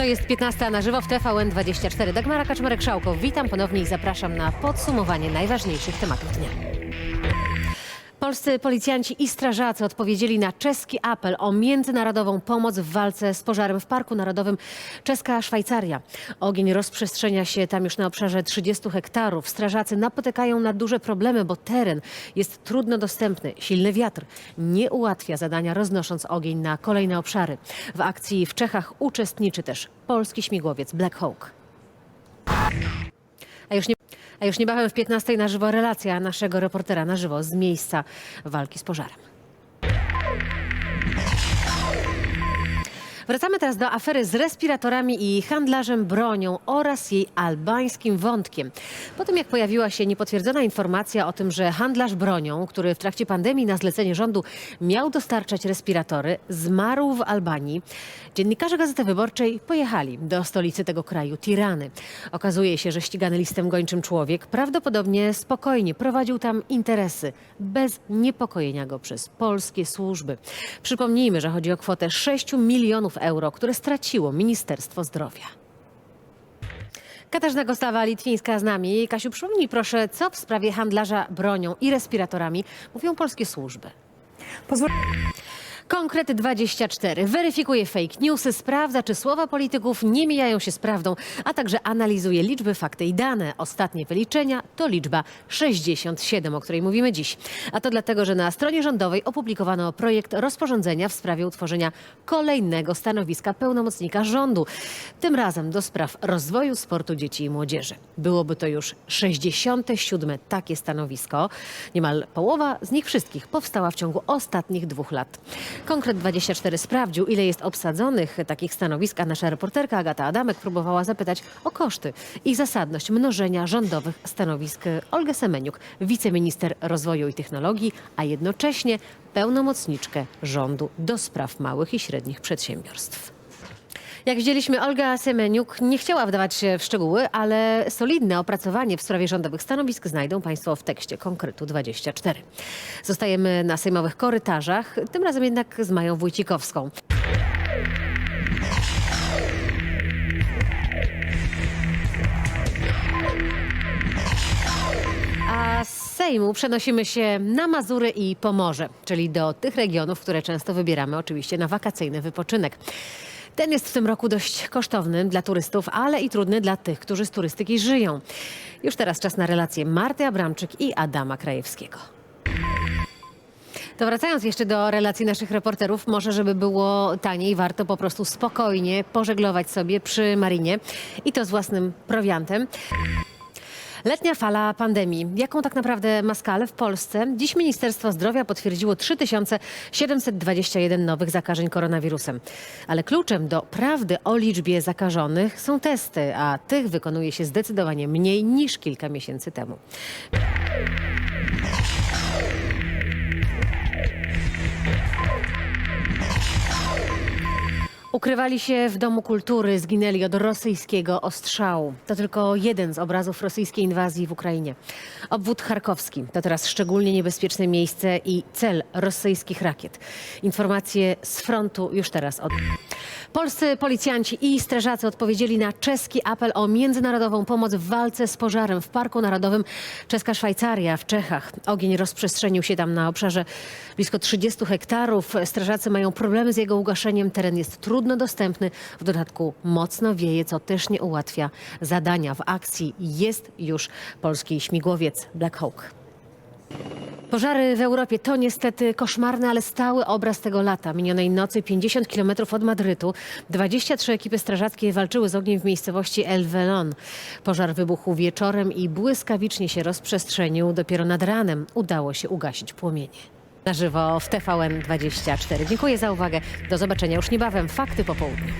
To jest 15 na żywo w TVN24. Dagmara Kaczmarek-Szałko. Witam ponownie i zapraszam na podsumowanie najważniejszych tematów dnia. Polscy policjanci i strażacy odpowiedzieli na czeski apel o międzynarodową pomoc w walce z pożarem w Parku Narodowym Czeska Szwajcaria. Ogień rozprzestrzenia się tam już na obszarze 30 hektarów. Strażacy napotykają na duże problemy, bo teren jest trudno dostępny. Silny wiatr nie ułatwia zadania, roznosząc ogień na kolejne obszary. W akcji w Czechach uczestniczy też polski śmigłowiec Black Hawk. A już nie, a już niebawem w 15 na żywo relacja naszego reportera na żywo z miejsca walki z pożarem. Wracamy teraz do afery z respiratorami i handlarzem bronią oraz jej albańskim wątkiem. Po tym jak pojawiła się niepotwierdzona informacja o tym, że handlarz bronią, który w trakcie pandemii na zlecenie rządu miał dostarczać respiratory, zmarł w Albanii, dziennikarze Gazety Wyborczej pojechali do stolicy tego kraju, Tirany. Okazuje się, że ścigany listem gończym człowiek prawdopodobnie spokojnie prowadził tam interesy, bez niepokojenia go przez polskie służby. Przypomnijmy, że chodzi o kwotę 6 milionów euro, które straciło Ministerstwo Zdrowia. Katarzyna Gostawa-Litwińska z nami. Kasiu, przypomnij proszę, co w sprawie handlarza bronią i respiratorami mówią polskie służby? Pozwól... Konkrety 24 weryfikuje fake newsy, sprawdza, czy słowa polityków nie mijają się z prawdą, a także analizuje liczby, fakty i dane. Ostatnie wyliczenia to liczba 67, o której mówimy dziś. A to dlatego, że na stronie rządowej opublikowano projekt rozporządzenia w sprawie utworzenia kolejnego stanowiska pełnomocnika rządu. Tym razem do spraw rozwoju sportu dzieci i młodzieży. Byłoby to już 67 takie stanowisko. Niemal połowa z nich wszystkich powstała w ciągu ostatnich dwóch lat. Konkret 24 sprawdził, ile jest obsadzonych takich stanowisk, a nasza reporterka Agata Adamek próbowała zapytać o koszty i zasadność mnożenia rządowych stanowisk Olgę Semeniuk, wiceminister rozwoju i technologii, a jednocześnie pełnomocniczkę rządu do spraw małych i średnich przedsiębiorstw. Jak widzieliśmy, Olga Semeniuk nie chciała wdawać się w szczegóły, ale solidne opracowanie w sprawie rządowych stanowisk znajdą Państwo w tekście konkretu 24. Zostajemy na sejmowych korytarzach, tym razem jednak z Mają Wójcikowską. A z Sejmu przenosimy się na Mazury i Pomorze, czyli do tych regionów, które często wybieramy oczywiście na wakacyjny wypoczynek. Ten jest w tym roku dość kosztowny dla turystów, ale i trudny dla tych, którzy z turystyki żyją. Już teraz czas na relacje Marty Abramczyk i Adama Krajewskiego. To wracając jeszcze do relacji naszych reporterów, może żeby było taniej, warto po prostu spokojnie pożeglować sobie przy marinie i to z własnym prowiantem. Letnia fala pandemii. Jaką tak naprawdę ma skalę w Polsce? Dziś Ministerstwo Zdrowia potwierdziło 3721 nowych zakażeń koronawirusem. Ale kluczem do prawdy o liczbie zakażonych są testy, a tych wykonuje się zdecydowanie mniej niż kilka miesięcy temu. Ukrywali się w Domu Kultury, zginęli od rosyjskiego ostrzału. To tylko jeden z obrazów rosyjskiej inwazji w Ukrainie. Obwód charkowski to teraz szczególnie niebezpieczne miejsce i cel rosyjskich rakiet. Informacje z frontu już teraz od... Polscy policjanci i strażacy odpowiedzieli na czeski apel o międzynarodową pomoc w walce z pożarem w Parku Narodowym Czeska Szwajcaria w Czechach. Ogień rozprzestrzenił się tam na obszarze blisko 30 hektarów. Strażacy mają problemy z jego ugaszeniem. Teren jest trudno dostępny. W dodatku mocno wieje, co też nie ułatwia zadania. W akcji jest już polski śmigłowiec Black Hawk. Pożary w Europie to niestety koszmarny, ale stały obraz tego lata. Minionej nocy 50 km od Madrytu 23 ekipy strażackie walczyły z ogniem w miejscowości El Velon. Pożar wybuchł wieczorem i błyskawicznie się rozprzestrzenił. Dopiero nad ranem udało się ugasić płomienie. Na żywo w TVN24. Dziękuję za uwagę. Do zobaczenia już niebawem. Fakty po południu.